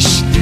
silinmiş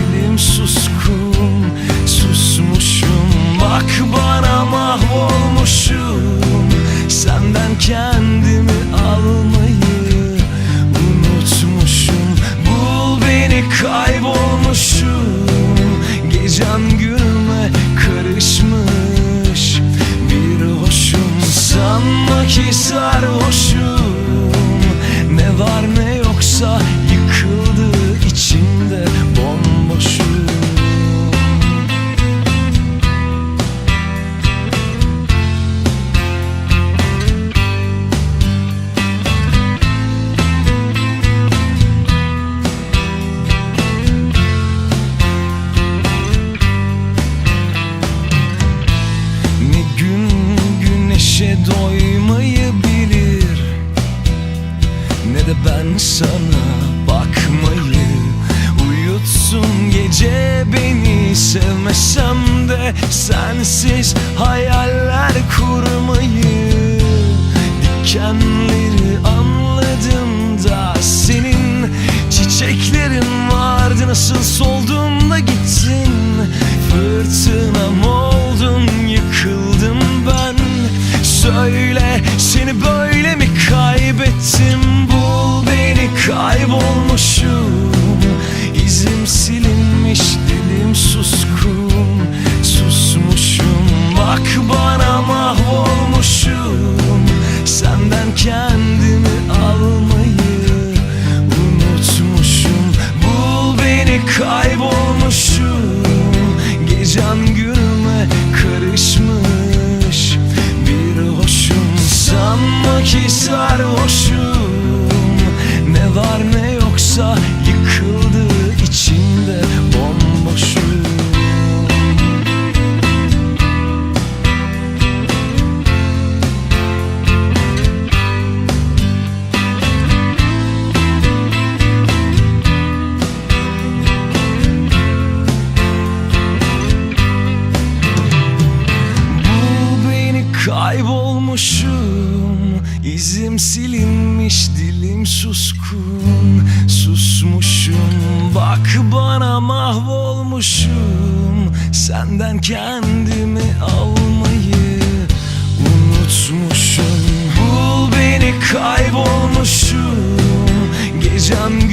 sana bakmayı Uyutsun gece beni. Sevmesem de Sensiz hayaller kurmayı Dikenleri silinmiş dilim suskun. Susmuşum bak bana mahvolmuşum. Senden kendimi almayı unutmuşum. Bul beni kaybolmuşum. Gecem